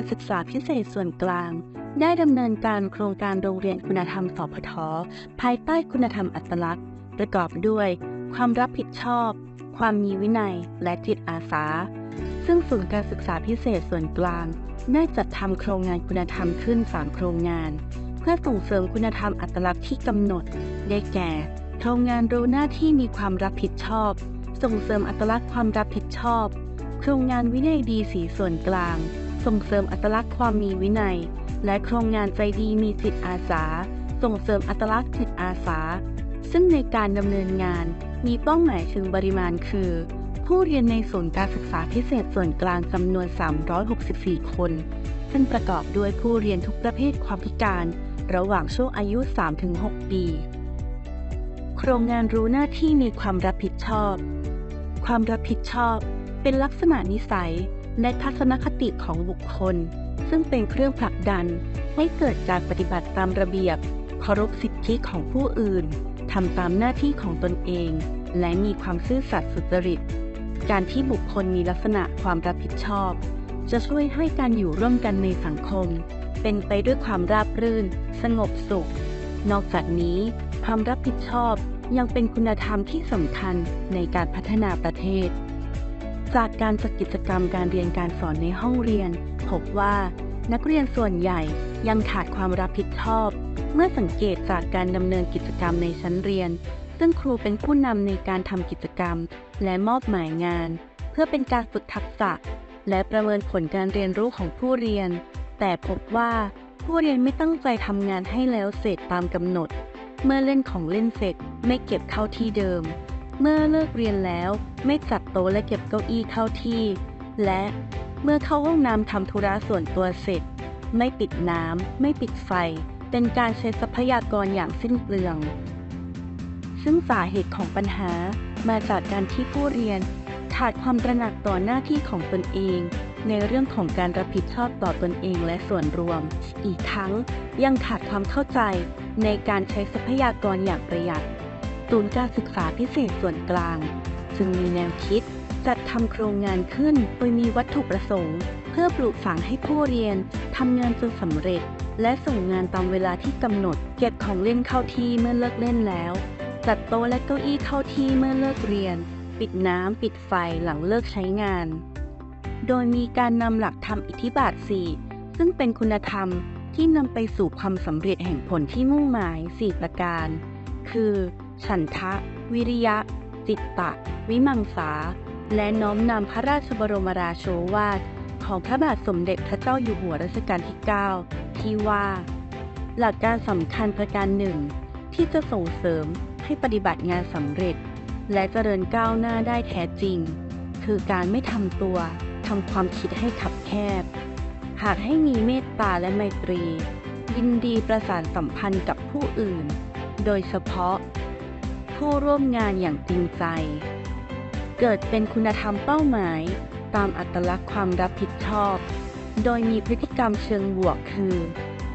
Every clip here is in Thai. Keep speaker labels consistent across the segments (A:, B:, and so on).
A: การศึกษาพิเศษส่วนกลาง ได้ดำเนินการโครงการโรงเรียนคุณธรรมสพทภายใต้คุณธรรมอัตลักษณ์ ประกอบด้วย ความรับผิดชอบ ความมีวินัย และจิตอาสา ซึ่งศูนย์การศึกษาพิเศษส่วนกลาง ได้จัดทำโครงงานคุณธรรมขึ้น3โครงงาน เพื่อส่งเสริมคุณธรรมอัตลักษณ์ที่กำหนด ได้แก่ โครงงานรู้หน้าที่มีความรับผิดชอบ ส่งเสริมอัตลักษณ์ความรับผิดชอบ โครงงานวินัยดีสีส่วนกลาง ส่งเสริมอัตลักษณ์ความมีวินัย และโครงงานใจดีมีจิตอาสา ส่งเสริมอัตลักษณ์จิตอาสา ซึ่งในการดำเนินงานมีเป้าหมายถึงปริมาณคือ ผู้เรียนในศูนย์การศึกษาพิเศษส่วนกลางจำนวน 364 คน ซึ่งประกอบด้วยผู้เรียนทุกประเภทความพิการ ระหว่างช่วงอายุ 3-6 ปี โครงงานรู้หน้าที่มีความรับผิดชอบ ความรับผิดชอบเป็นลักษณะนิสัย และทัศนคติของบุคคล ซึ่งเป็นเครื่องผลักดันให้เกิดการปฏิบัติตามระเบียบเคารพสิทธิของผู้อื่นทำตามหน้าที่ของตนเอง และมีความซื่อสัตย์สุจริต การที่บุคคลมีลักษณะความรับผิดชอบ จะช่วยให้การอยู่ร่วมกันในสังคม เป็นไปด้วยความราบรื่น สงบสุข นอกจากนี้ ความรับผิดชอบยังเป็นคุณธรรมที่สำคัญในการพัฒนาประเทศ จากการจัดกิจกรรมการเรียนการสอนในห้องเรียน พบว่า นักเรียนส่วนใหญ่ยังขาดความรับผิดชอบ เมื่อสังเกตจากการดำเนินกิจกรรมในชั้นเรียน ซึ่งครูเป็นผู้นำในการทำกิจกรรม และมอบหมายงาน เพื่อเป็นการฝึกทักษะ และประเมินผลการเรียนรู้ของผู้เรียน แต่พบว่าผู้เรียนไม่ตั้งใจทำงานให้แล้วเสร็จตามกำหนด เมื่อเล่นของเล่นเสร็จไม่เก็บเข้าที่เดิม เมื่อเลิกเรียนแล้วไม่จัดโต๊ะและเก็บเก้าอี้เข้าที่ และเมื่อเข้าห้องน้ำทำธุระส่วนตัวเสร็จ ไม่ปิดน้ำ ไม่ปิดไฟ เป็นการใช้ทรัพยากรอย่างสิ้นเปลือง ซึ่งสาเหตุของปัญหามาจากการที่ผู้เรียนขาดความตระหนักต่อหน้าที่ของตนเอง ในเรื่องของการรับผิดชอบต่อตนเองและส่วนรวม อีกทั้งยังขาดความเข้าใจในการใช้ทรัพยากรอย่างประหยัด ศูนย์การศึกษาพิเศษส่วนกลาง จึงมีแนวคิด จัดทำโครงงานขึ้นโดยมีวัตถุประสงค์ เพื่อปลูกฝังให้ผู้เรียนทำงานจนสำเร็จ และส่งงานตามเวลาที่กำหนด เก็บของเล่นเข้าที่เมื่อเลิกเล่นแล้ว จัดโต๊ะและเก้าอี้เข้าที่เมื่อเลิกเรียน ปิดน้ำปิดไฟหลังเลิกใช้งาน โดยมีการนำหลักธรรมอิทธิบาท 4 ซึ่งเป็นคุณธรรมที่นำไปสู่ความสำเร็จแห่งผลที่มุ่งหมาย 4 ประการ คือ ฉันทะ วิริยะ จิตตะ วิมังสา และน้อมนำพระราชบรมราโชวาทของพระบาทสมเด็จพระเจ้าอยู่หัวรัชกาลที่ 9 ที่ว่า หลักการสำคัญประการหนึ่ง ที่จะส่งเสริมให้ปฏิบัติงานสำเร็จ และเจริญก้าวหน้าได้แท้จริง คือการไม่ทำตัวทำความคิดให้ขับแคบ หากให้มีเมตตาและไมตรี ยินดีประสานสัมพันธ์กับผู้อื่น โดยเฉพาะ ผู้ร่วมงานอย่างจริงใจ เกิดเป็นคุณธรรมเป้าหมาย ตามอัตลักษณ์ความรับผิดชอบ โดยมีพฤติกรรมเชิงบวกคือ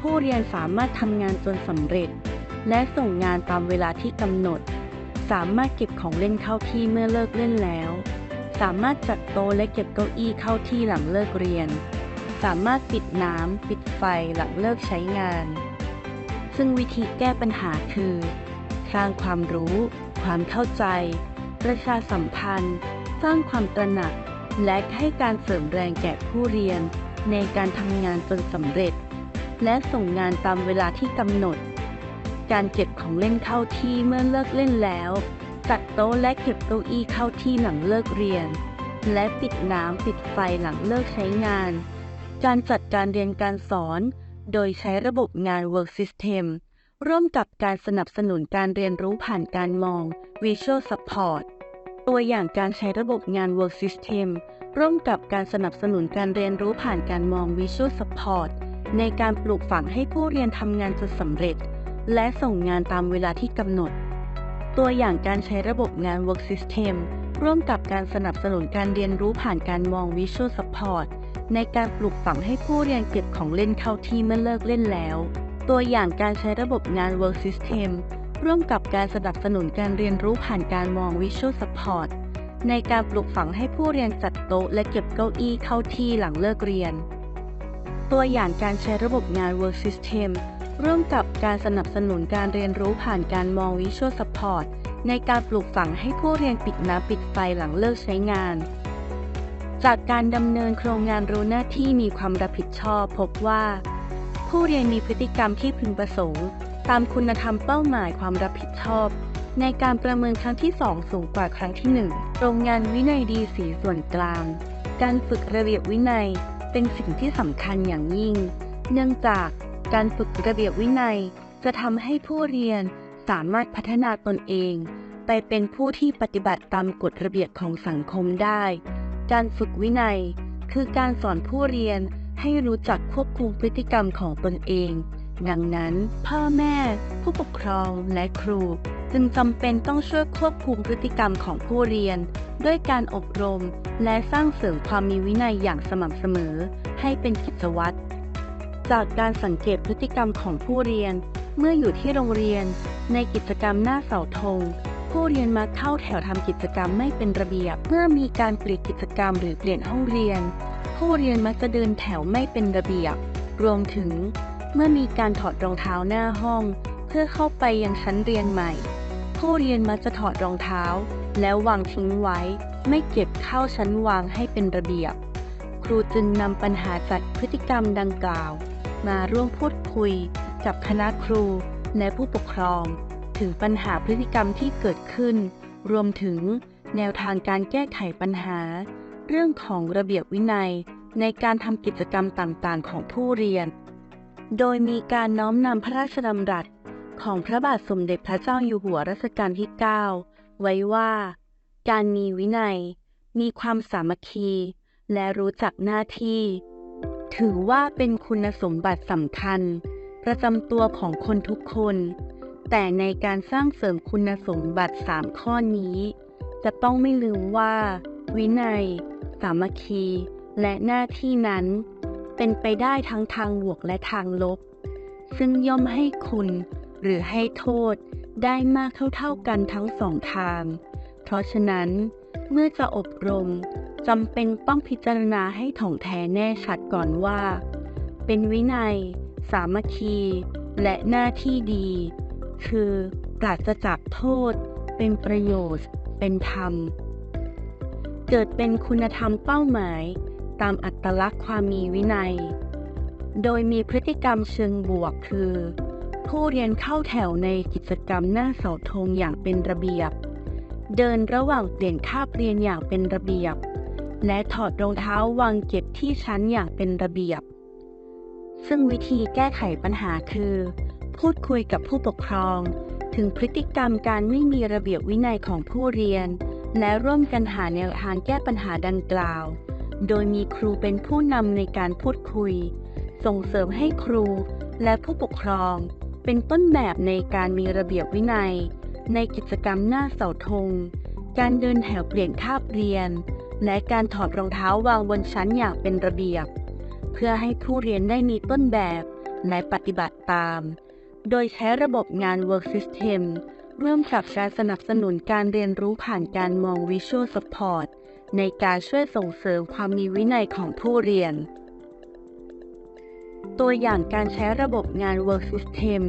A: ผู้เรียนสามารถทำงานจนสำเร็จ และส่งงานตามเวลาที่กำหนด สามารถเก็บของเล่นเข้าที่เมื่อเลิกเล่นแล้ว สามารถจัดโต๊ะและเก็บเก้าอี้เข้าที่หลังเลิกเรียน สามารถปิดน้ำปิดไฟหลังเลิกใช้งาน ซึ่งวิธีแก้ปัญหาคือ สร้างความรู้ ความเข้าใจ ประชาสัมพันธ์ สร้างความตระหนัก และให้การเสริมแรงแก่ผู้เรียน ในการทำงานจนสำเร็จ และส่งงานตามเวลาที่กำหนด การเก็บของเล่นเข้าที่เมื่อเลิกเล่นแล้ว จัดโต๊ะและเก็บเก้าอี้เข้าที่หลังเลิกเรียน และปิดน้ำปิดไฟหลังเลิกใช้งาน การจัดการเรียนการสอน โดยใช้ระบบงาน Work System ร่วมกับการสนับสนุนการเรียนรู้ผ่านการมอง Visual Support ตัวอย่างการใช้ระบบงาน Work System ร่วมกับการสนับสนุนการเรียนรู้ผ่านการมอง Visual Support ในการปลูกฝังให้ผู้เรียนทำงานจนสำเร็จ และส่งงานตามเวลาที่กำหนด ตัวอย่างการใช้ระบบงาน Work System ร่วมกับการสนับสนุนการเรียนรู้ผ่านการมอง Visual Support ในการปลูกฝังให้ผู้เรียนเก็บของเล่นเข้าที่เมื่อเลิกเล่นแล้ว ตัวอย่างการใช้ระบบงาน Work System ร่วมกับการสนับสนุนการเรียนรู้ผ่านการมอง Visual Support ในการปลูกฝังให้ผู้เรียนจัดโต๊ะและเก็บเก้าอี้เข้าที่หลังเลิกเรียน ตัวอย่างการใช้ระบบงาน Work System ร่วมกับการสนับสนุนการเรียนรู้ผ่านการมอง Visual Support ในการปลูกฝังให้ผู้เรียนปิดน้ำปิดไฟหลังเลิกใช้งาน จากการดำเนินโครงงานรู้หน้าที่มีความรับผิดชอบพบว่า ผู้เรียนมีพฤติกรรมที่พึงประสงค์ ตามคุณธรรมเป้าหมายความรับผิดชอบ ในการประเมินครั้งที่ 2 สูงกว่าครั้งที่ 1 โรงงานวินัยดีสีส่วนกลาง การฝึกระเบียบวินัยเป็นสิ่งที่สำคัญอย่างยิ่ง เนื่องจากการฝึกระเบียบวินัย จะทำให้ผู้เรียนสามารถพัฒนาตนเอง ไปเป็นผู้ที่ปฏิบัติตามกฎระเบียบของสังคมได้ การฝึกวินัย คือการสอนผู้เรียน ให้รู้จักควบคุมพฤติกรรมของตนเอง ดังนั้นพ่อแม่ ผู้ปกครองและครู จึงจำเป็นต้องช่วยควบคุมพฤติกรรมของผู้เรียน ด้วยการอบรมและสร้างเสริมความมีวินัยอย่างสม่ำเสมอ ให้เป็นกิจวัตรจากการสังเกตพฤติกรรมของผู้เรียน เมื่ออยู่ที่โรงเรียน ในกิจกรรมหน้าเสาธง ผู้เรียนมักเข้าแถวทำกิจกรรมไม่เป็นระเบียบ เมื่อมีการเปลี่ยนกิจกรรมหรือเปลี่ยนห้องเรียน ผู้เรียนมักจะเดินแถวไม่เป็นระเบียบ รวมถึง เมื่อมีการถอดรองเท้าหน้าห้อง เพื่อเข้าไปยังชั้นเรียนใหม่ ผู้เรียนมักจะถอดรองเท้า แล้ววางทิ้งไว้ ไม่เก็บเข้าชั้นวางให้เป็นระเบียบ ครูจึงนำปัญหาจัดพฤติกรรมดังกล่าว มาร่วมพูดคุยกับคณะครูและผู้ปกครอง ถึงปัญหาพฤติกรรมที่เกิดขึ้น รวมถึงแนวทางการแก้ไขปัญหา เรื่องของระเบียบวินัยในการทำกิจกรรมต่างๆ ของผู้เรียน โดยมีการน้อมนำพระราชดำรัสของพระบาทสมเด็จพระเจ้าอยู่หัวรัชกาลที่ 9 ไว้ว่า การมีวินัย มีความสามัคคี และรู้จักหน้าที่ ถือว่าเป็นคุณสมบัติสำคัญ ประจำตัวของคนทุกคน แต่ในการสร้างเสริมคุณสมบัติ 3 ข้อนี้ จะต้องไม่ลืมว่า วินัย สามัคคี และหน้าที่นั้น เป็นไปได้ทั้งทางบวกและทางลบ ซึ่งย่อมให้คุณหรือให้โทษได้มากเท่าๆกันทั้งสองทาง เพราะฉะนั้น เมื่อจะอบรมจำเป็นต้องพิจารณาให้ถ่องแท้แน่ชัดก่อนว่า เป็นวินัย สามัคคี และหน้าที่ดี คือปราศจากโทษ เป็นประโยชน์ เป็นธรรม เกิดเป็นคุณธรรมเป้าหมาย ตามอัตลักษณ์ความมีวินัย โดยมีพฤติกรรมเชิงบวกคือ ผู้เรียนเข้าแถวในกิจกรรมหน้าเสาธงอย่างเป็นระเบียบ เดินระหว่างเปลี่ยนคาบเรียนอย่างเป็นระเบียบ และถอดรองเท้าวางเก็บที่ชั้นอย่างเป็นระเบียบ ซึ่งวิธีแก้ไขปัญหาคือ พูดคุยกับผู้ปกครอง ถึงพฤติกรรมการไม่มีระเบียบวินัยของผู้เรียน และร่วมกันหาแนวทางแก้ปัญหาดังกล่าว โดยมีครูเป็นผู้นำในการพูดคุย ส่งเสริมให้ครูและผู้ปกครอง เป็นต้นแบบในการมีระเบียบวินัย ในกิจกรรมหน้าเสาธง การเดินแถวเปลี่ยนคาบเรียน และการถอดรองเท้าวางบนชั้นอย่างเป็นระเบียบ เพื่อให้ผู้เรียนได้มีต้นแบบและปฏิบัติตาม โดยใช้ระบบงาน Work System ร่วมกับการสนับสนุนการเรียนรู้ผ่านการมอง Visual Support ในการช่วยส่งเสริมความมีวินัยของผู้เรียน ตัวอย่างการใช้ระบบงาน Work System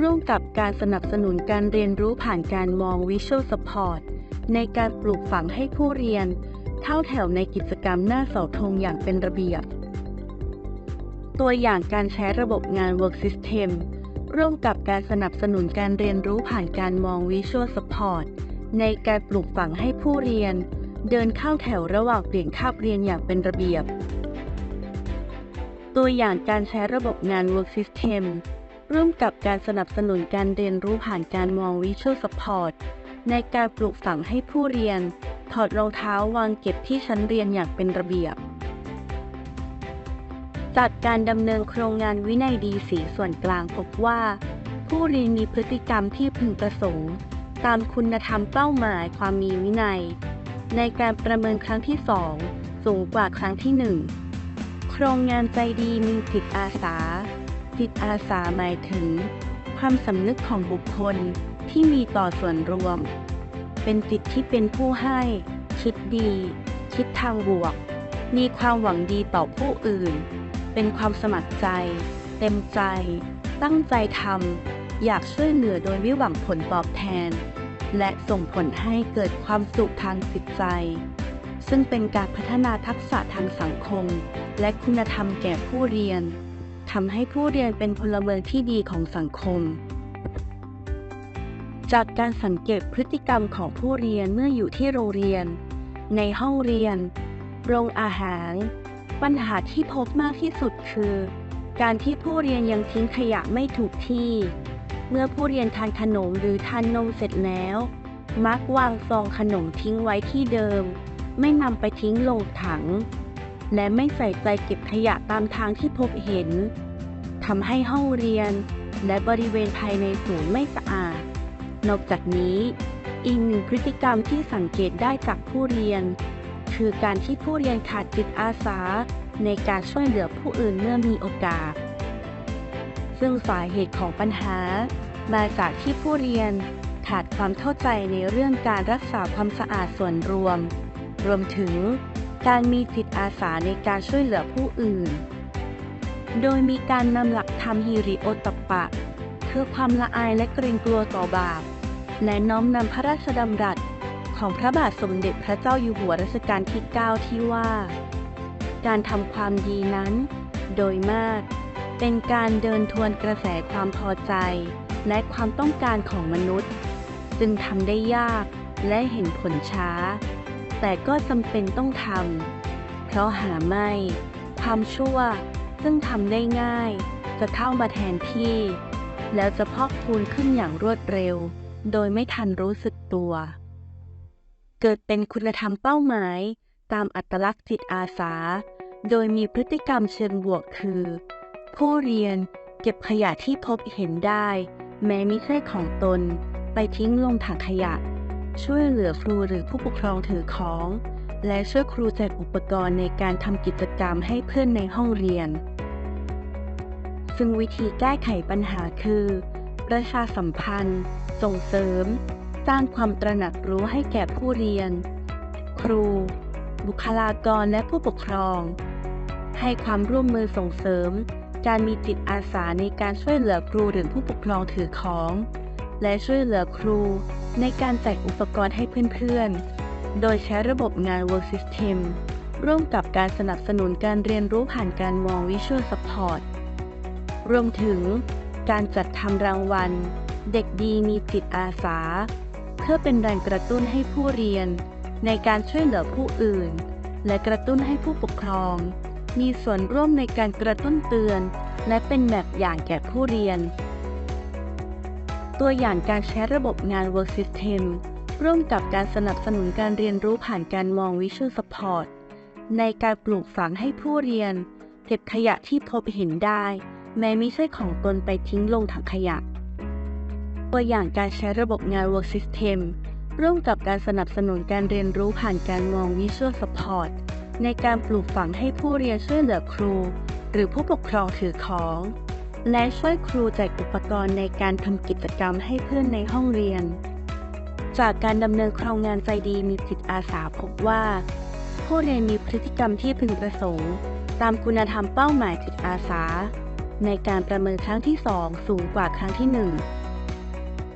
A: ร่วมกับการสนับสนุนการเรียนรู้ผ่านการมอง Visual Support ในการปลูกฝังให้ผู้เรียน เข้าแถวในกิจกรรมหน้าเสาธงอย่างเป็นระเบียบ ตัวอย่างการใช้ระบบงาน Work System ร่วมกับการสนับสนุนการเรียนรู้ผ่านการมอง Visual Support ในการปลูกฝังให้ผู้เรียน เดินเข้าแถวระหว่างเปลี่ยนคาบเรียนอย่างเป็นระเบียบ ตัวอย่างการใช้ระบบงาน Work System ร่วมกับการสนับสนุนการเรียนรู้ผ่านการมอง Visual Support ในการปลูกฝังให้ผู้เรียน ถอดรองเท้าวางเก็บที่ชั้นเรียนอย่างเป็นระเบียบ จากการดำเนินโครงงานวินัยดีสีส่วนกลางพบว่า ผู้เรียนมีพฤติกรรมที่พึงประสงค์ ตามคุณธรรมเป้าหมายความมีวินัย ในการประเมินครั้งที่ 2 สูงกว่าครั้งที่ 1 โครงงานใจดีมีจิตอาสา จิตอาสาหมายถึง ความสำนึกของบุคคลที่มีต่อส่วนรวม เป็นจิตที่เป็นผู้ให้ คิดดี คิดทางบวก มีความหวังดีต่อผู้อื่น เป็นความสมัครใจ เต็มใจ ตั้งใจทำอยากช่วยเหลือโดยไม่หวังผลตอบแทน และส่งผลให้เกิดความสุขทางจิตใจ ซึ่งเป็นการพัฒนาทักษะทางสังคม และคุณธรรมแก่ผู้เรียนทำให้ผู้เรียนเป็นพลเมืองที่ดีของสังคม จากการสังเกตพฤติกรรมของผู้เรียนเมื่ออยู่ที่โรงเรียน ในห้องเรียน โรงอาหาร ปัญหาที่พบมากที่สุดคือ การที่ผู้เรียนยังทิ้งขยะไม่ถูกที่ เมื่อผู้เรียนทานขนมหรือทานนมเสร็จแล้ว มักวางซองขนมทิ้งไว้ที่เดิม ไม่นำไปทิ้งลงถัง และไม่ใส่ใจเก็บขยะตามทางที่พบเห็นทำให้ห้องเรียน และบริเวณภายในศูนย์ไม่สะอาด นอกจากนี้ อีกหนึ่งพฤติกรรมที่สังเกตได้จากผู้เรียน คือการที่ผู้เรียนขาดจิตอาสา ในการช่วยเหลือผู้อื่นเมื่อมีโอกาส ซึ่งสาเหตุของปัญหา มาจากที่ผู้เรียนขาดความเข้าใจในเรื่องการรักษาความสะอาดส่วนรวม รวมถึงการมีจิตอาสาในการช่วยเหลือผู้อื่น โดยมีการนำหลักธรรมฮิริโอตปะ คือความละอายและเกรงกลัวต่อบาป และน้อมนำพระราชดำรัส ของพระบาทสมเด็จพระเจ้าอยู่หัวรัชกาลที่ 9 ที่ว่า การทำความดีนั้น โดยมาก เป็นการเดินทวนกระแสความพอใจ และความต้องการของมนุษย์ จึงทำได้ยากและเห็นผลช้า แต่ก็จำเป็นต้องทำ เพราะหาไม่ ความชั่วซึ่งทำได้ง่าย จะเข้ามาแทนที่ แล้วจะพอกพูนขึ้นอย่างรวดเร็ว โดยไม่ทันรู้สึกตัว เกิดเป็นคุณธรรมเป้าหมาย ตามอัตลักษณ์จิตอาสา โดยมีพฤติกรรมเชิงบวกคือ ผู้เรียนเก็บขยะที่พบเห็นได้ แม้ไม่ใช่ของตน ไปทิ้งลงถังขยะ ช่วยเหลือครูหรือผู้ปกครองถือของ และช่วยครูแจกอุปกรณ์ในการทำกิจกรรมให้เพื่อนในห้องเรียน ซึ่งวิธีแก้ไขปัญหาคือ ประชาสัมพันธ์ ส่งเสริม สร้างความตระหนักรู้ให้แก่ผู้เรียน ครู บุคลากรและผู้ปกครอง ให้ความร่วมมือส่งเสริม การมีจิตอาสาในการช่วยเหลือครูหรือผู้ปกครองถือของ และช่วยเหลือครูในการแจกอุปกรณ์ให้เพื่อนๆ โดยใช้ระบบงาน Work System ร่วมกับการสนับสนุนการเรียนรู้ผ่านการมอง Visual Support รวมถึงการจัดทำรางวัล เด็กดีมีจิตอาสา เพื่อเป็นแรงกระตุ้นให้ผู้เรียน ในการช่วยเหลือผู้อื่น และกระตุ้นให้ผู้ปกครอง มีส่วนร่วมในการกระตุ้นเตือน และเป็นแบบอย่างแก่ผู้เรียน ตัวอย่างการใช้ระบบงาน Work System ร่วมกับการสนับสนุนการเรียนรู้ผ่านการมอง Visual Support ในการปลูกฝังให้ผู้เรียน เก็บขยะที่พบเห็นได้ แม้ไม่ใช่ของตนไปทิ้งลงถังขยะ ตัวอย่างการใช้ระบบงาน Work System ร่วมกับการสนับสนุนการเรียนรู้ผ่านการมอง Visual Support ในการปลูกฝังให้ผู้เรียนช่วยเหลือครู หรือผู้ปกครองถือของ และช่วยครูแจกอุปกรณ์ในการทำกิจกรรมให้เพื่อนในห้องเรียน จากการดำเนินโครงงานใจดีมีจิตอาสาพบว่า ผู้เรียนมีพฤติกรรมที่พึงประสงค์ ตามคุณธรรมเป้าหมายจิตอาสา ในการประเมินครั้งที่ 2 สูงกว่าครั้งที่ 1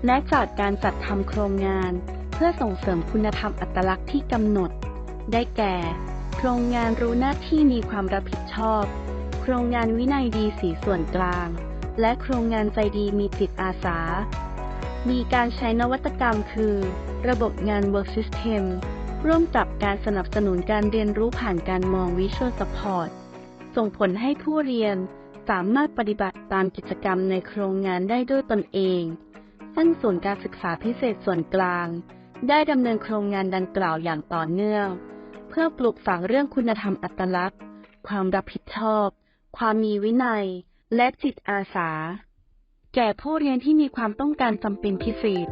A: และจากการจัดทำโครงงาน เพื่อส่งเสริมคุณธรรมอัตลักษณ์ที่กำหนด ได้แก่ โครงงานรู้หน้าที่มีความรับผิดชอบ โครงงานวินัยดีสีส่วนกลาง และโครงงานใจดีมีจิตอาสา มีการใช้นวัตกรรมคือ ระบบงาน Work System ร่วมกับการสนับสนุนการเรียนรู้ผ่านการมอง Visual Support ส่งผลให้ผู้เรียนสามารถปฏิบัติตามกิจกรรมในโครงงานได้ด้วยตนเอง ตั้งศูนย์การศึกษาพิเศษส่วนกลาง ได้ดำเนินโครงงานดังกล่าวอย่างต่อเนื่อง เพื่อปลูกฝังเรื่องคุณธรรมอัตลักษณ์ ความรับผิดชอบ ความมีวินัย และจิตอาสา แก่ผู้เรียนที่มีความต้องการจำเป็นพิเศษ